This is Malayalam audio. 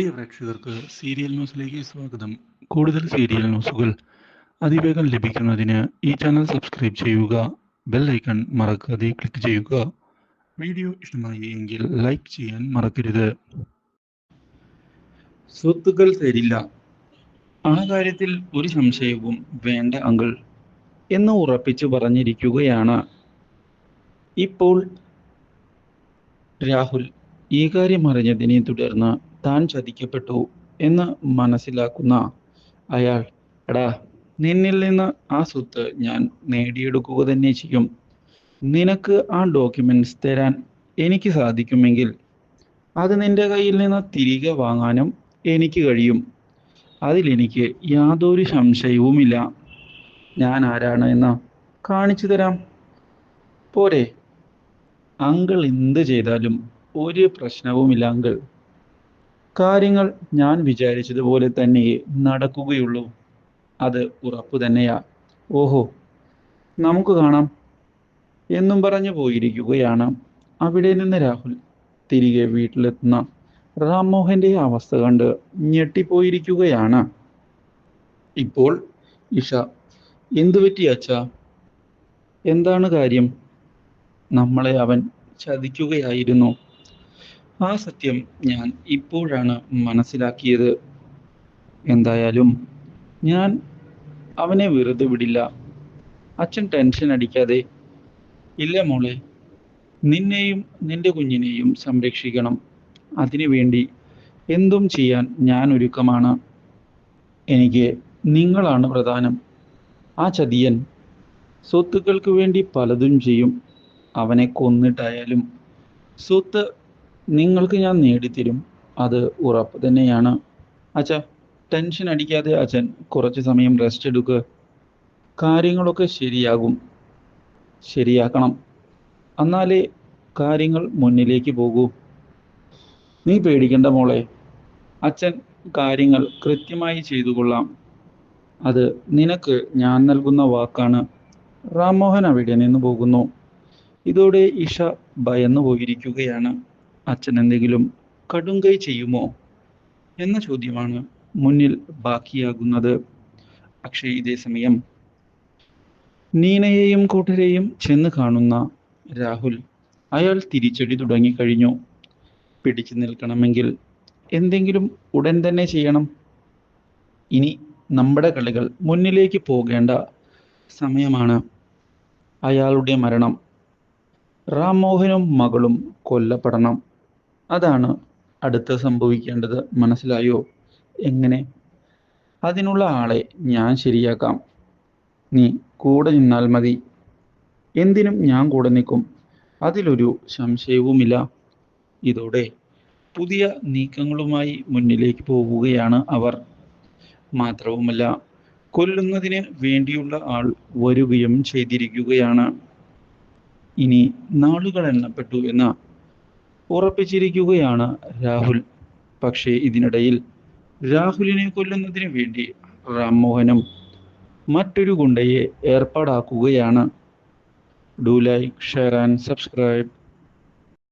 പ്രിയ പ്രേക്ഷകർക്ക് സീരിയൽ ന്യൂസിലേക്ക് സ്വാഗതം. കൂടുതൽ സീരിയൽ ന്യൂസുകൾ അതിവേഗം ലഭിക്കുന്നതിന് ഈ ചാനൽ സബ്സ്ക്രൈബ് ചെയ്യുക ബെൽ ഐക്കൺ മറക്കാതെ ക്ലിക്ക് ചെയ്യുക. വീഡിയോ ഇഷ്ടമായി എങ്കിൽ ലൈക്ക് ചെയ്യാൻ മറക്കരുത്. സ്വത്തുക്കൾ തരില്ല. കാര്യത്തിൽ ഒരു സംശയവും വേണ്ട അങ്കിൾ എന്ന് ഉറപ്പിച്ചു പറഞ്ഞിരിക്കുകയാണ്. ഇപ്പോൾ രാഹുൽ ഈ കാര്യം അറിഞ്ഞതിനെ തുടർന്ന് താൻ ചതിക്കപ്പെട്ടു എന്ന് മനസ്സിലാക്കുന്ന അയാൾ എടാ നിന്നിൽ നിന്ന് ആ സ്വത്ത് ഞാൻ നേടിയെടുക്കുക തന്നെ ചെയ്യും. നിനക്ക് ആ ഡോക്യുമെന്റ്സ് തരാൻ എനിക്ക് സാധിക്കുമെങ്കിൽ അത് നിന്റെ കയ്യിൽ നിന്ന് തിരികെ വാങ്ങാനും എനിക്ക് കഴിയും. അതിലെനിക്ക് യാതൊരു സംശയവുമില്ല. ഞാൻ ആരാണ് എന്ന് കാണിച്ചു തരാം. പോരെ. അങ്കിൾ എന്ത് ചെയ്താലും ഒരു പ്രശ്നവുമില്ല അങ്കിൾ. കാര്യങ്ങൾ ഞാൻ വിചാരിച്ചതുപോലെ തന്നെ നടക്കുകയുള്ളൂ. അത് ഉറപ്പു തന്നെയാ. ഓഹോ നമുക്ക് കാണാം. എന്നും പറഞ്ഞു പോയിരിക്കുകയാണ്. അവിടെ നിന്ന് രാഹുൽ തിരികെ വീട്ടിലെത്തുന്ന റാംമോഹന്റെ അവസ്ഥ കണ്ട് ഞെട്ടിപ്പോയിരിക്കുകയാണ്. ഇപ്പോൾ ഇഷ എന്തു പറ്റി അച്ഛ? എന്താണ് കാര്യം? നമ്മളെ അവൻ ചതിക്കുകയായിരുന്നു. ആ സത്യം ഞാൻ ഇപ്പോഴാണ് മനസ്സിലാക്കിയത്. എന്തായാലും ഞാൻ അവനെ വെറുതെ വിടില്ല. അച്ഛൻ ടെൻഷൻ അടിക്കാതെ ഇല്ല മോളെ നിന്നെയും നിന്റെ കുഞ്ഞിനെയും സംരക്ഷിക്കണം. അതിനുവേണ്ടി എന്തും ചെയ്യാൻ ഞാൻ ഒരുക്കമാണ്. എനിക്ക് നിങ്ങളാണ് പ്രധാനം. ആ ചതിയൻ സ്വത്തുക്കൾക്ക് വേണ്ടി പലതും ചെയ്യും. അവനെ കൊന്നിട്ടായാലും സ്വത്ത് നിങ്ങൾക്ക് ഞാൻ നേടിത്തരും. അത് ഉറപ്പ് തന്നെയാണ്. അച്ഛ ടെൻഷൻ അടിക്കാതെ അച്ഛൻ കുറച്ച് സമയം റെസ്റ്റ് എടുക്കുക കാര്യങ്ങളൊക്കെ ശരിയാകും. ശരിയാക്കണം. എന്നാലേ കാര്യങ്ങൾ മുന്നിലേക്ക് പോകൂ. നീ പേടിക്കണ്ട മോളെ. അച്ഛൻ കാര്യങ്ങൾ കൃത്യമായി ചെയ്തു കൊള്ളാം. അത് നിനക്ക് ഞാൻ നൽകുന്ന വാക്കാണ്. റാംമോഹൻ അവിടെ നിന്ന് പോകുന്നു. ഇതോടെ ഇഷ ഭയന്നു പോയിരിക്കുകയാണ് അച്ഛൻ എന്തെങ്കിലും കടുങ്കൈ ചെയ്യുമോ എന്ന ചോദ്യമാണ് മുന്നിൽ ബാക്കിയാകുന്നത്. പക്ഷേ ഇതേ സമയം നീനയെയും കൂട്ടരെയും ചെന്ന് കാണുന്ന രാഹുൽ അയാൾ തിരിച്ചടി തുടങ്ങിക്കഴിഞ്ഞു. പിടിച്ചു നിൽക്കണമെങ്കിൽ എന്തെങ്കിലും ഉടൻ തന്നെ ചെയ്യണം. ഇനി നമ്മുടെ കളികൾ മുന്നിലേക്ക് പോകേണ്ട സമയമാണ്. അയാളുടെ മരണം. റാംമോഹനും മകളും കൊല്ലപ്പെടണം. അതാണ് അടുത്ത് സംഭവിക്കേണ്ടത്. മനസ്സിലായോ? എങ്ങനെ? അതിനുള്ള ആളെ ഞാൻ ശരിയാക്കാം. നീ കൂടെ നിന്നാൽ മതി. എന്തിനും ഞാൻ കൂടെ നിൽക്കും. അതിലൊരു സംശയവുമില്ല. ഇതോടെ പുതിയ നീക്കങ്ങളുമായി മുന്നിലേക്ക് പോവുകയാണ് അവർ. മാത്രവുമല്ല കൊല്ലുന്നതിന് വേണ്ടിയുള്ള ആൾ വരികയും ചെയ്തിരിക്കുകയാണ്. ഇനി നാളുകൾ എണ്ണപ്പെട്ടു എന്ന് ഉറപ്പിച്ചിരിക്കുകയാണ് രാഹുൽ. പക്ഷേ ഇതിനിടയിൽ രാഹുലിനെ കൊല്ലുന്നതിന് വേണ്ടി റാംമോഹനും മറ്റൊരു ഗുണ്ടയെ ഏർപ്പാടാക്കുകയാണ്. Do like share and subscribe